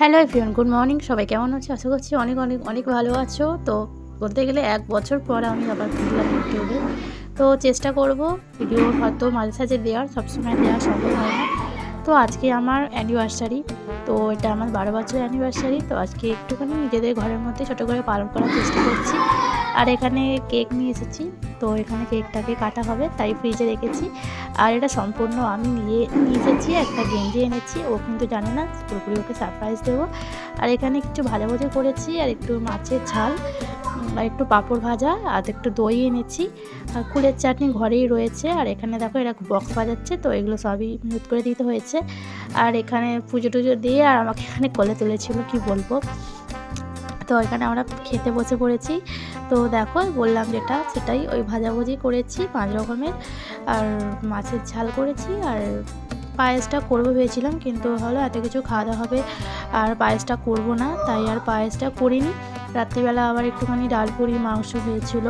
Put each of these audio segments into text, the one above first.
Hello everyone good morning সবাই কেমন আছো? আশা করছি অনেক অনেক অনেক ভালো আছো। তো বলতে গেলে এক বছর পর আমি আবার ফিরলাম ইউটিউবে। তো চেষ্টা করব ভিডিও হয়তো মাঝে সাঝে দেওয়ার, সবসময় দেওয়া সম্ভব হয় না। তো আজকে আমার অ্যানিভার্সারি তো এটা আমার বারো বছর অ্যানিভার্সারি তো আজকে একটুখানি নিজেদের ঘরের মধ্যে ছোটো করে পালন করার চেষ্টা করছি। আর এখানে কেক নিয়ে এসেছি। তো এখানে কেকটাকে কাটা হবে, তাই ফ্রিজে রেখেছি। আর এটা সম্পূর্ণ আমি নিয়ে নিয়ে এসেছি, একটা গেঞ্জি এনেছি। ও কিন্তু জানে না, পুরোপুরি ওকে সারপ্রাইজ দেবো। আর এখানে একটু ভাজাভুজি করেছি, আর একটু মাছের ঝাল, আর একটু পাঁপড় ভাজা, আর একটু দই এনেছি। আর কুলের চাটনি ঘরেই রয়েছে। আর এখানে দেখো এরা বক্স বাজাচ্ছে, তো এগুলো সবই মিউট করে দিতে হয়েছে। আর এখানে পুজো টুজো দিয়ে আর আমাকে এখানে কোলে তুলেছিল, কি বলব? তো এখানে আমরা খেতে বসে পড়েছি। তো দেখো, বললাম যেটা, সেটাই ওই ভাজাভুজি করেছি, পাঁচ রকমের। আর মাছের ঝাল করেছি, আর পায়েসটা করব ভেবেছিলাম, কিন্তু হলো এত কিছু খাওয়া দাওয়া হবে, আর পায়েসটা করব না, তাই আর পায়েসটা করিনি। রাত্রিবেলা আবার একটুখানি ডাল পুরি, মাংস হয়েছিল,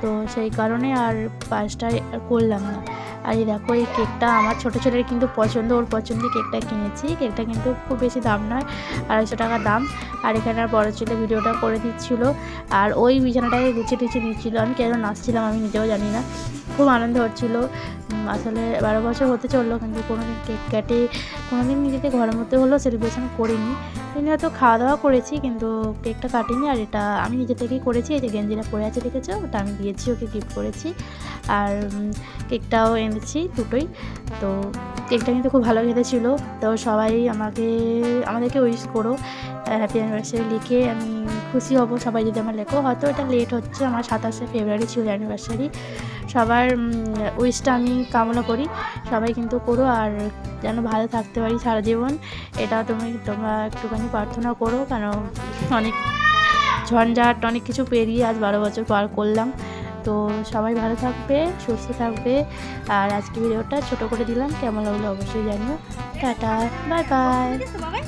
তো সেই কারণে আর পায়েসটা করলাম না। আর এই দেখো, এই কেকটা আমার ছোটো ছেলের কিন্তু পছন্দ, ওর পছন্দের কেকটা কিনেছি। কেকটা কিন্তু খুব বেশি দাম নয়, আড়াইশো টাকা দাম। আর এখানে আর বড়ো ছেলে ভিডিওটা করে দিচ্ছিল। আর ওই বিছানাটাকে গুছিয়ে টুছিয়ে দিচ্ছিল আমি কেন নাচছিলাম আমি নিজেও জানি না। খুব আনন্দ হচ্ছিল। আসলে বারো বছর হতে চলল কিন্তু কোনো দিন কেক কেটে কোনো দিন নিজেকে ঘরের মধ্যে হলেও সেলিব্রেশন করিনি। এমনি হয়তো খাওয়া দাওয়া করেছি কিন্তু কেকটা কাটিনি আর এটা আমি নিজে থেকেই করেছি। এই যে গেঞ্জিটা পরে আছে, দেখেছ? ওটা আমি দিয়েছি, ওকে গিফট করেছি। আর কেকটাও কেকটাও এনেছি দুটোই। তো কেকটা কিন্তু খুব ভালো খেতে ছিল তো সবাই আমাকে, আমাদেরকে উইশ করো হ্যাপি অ্যানিভার্সারি লিখে। আমি খুশি হব সবাই যদি আমার লেখো। হয়তো এটা লেট হচ্ছে, আমার সাতাশে ফেব্রুয়ারি ছিল অ্যানিভার্সারি সবার উইশটা আমি কামনা করি। সবাই কিন্তু করো আর যেন ভালো থাকতে পারি সারা জীবন। এটা তুমি, তোমরা একটুখানি প্রার্থনা করো। কারণ অনেক ঝঞ্ঝাট, অনেক কিছু পেরিয়ে আজ বারো বছর পার করলাম। তো সবাই ভালো থাকবে, সুস্থ থাকবে। আর আজকে ভিডিওটা ছোট করে দিলাম, কেমন লাগল অবশ্যই জানিও। Tata, bye bye.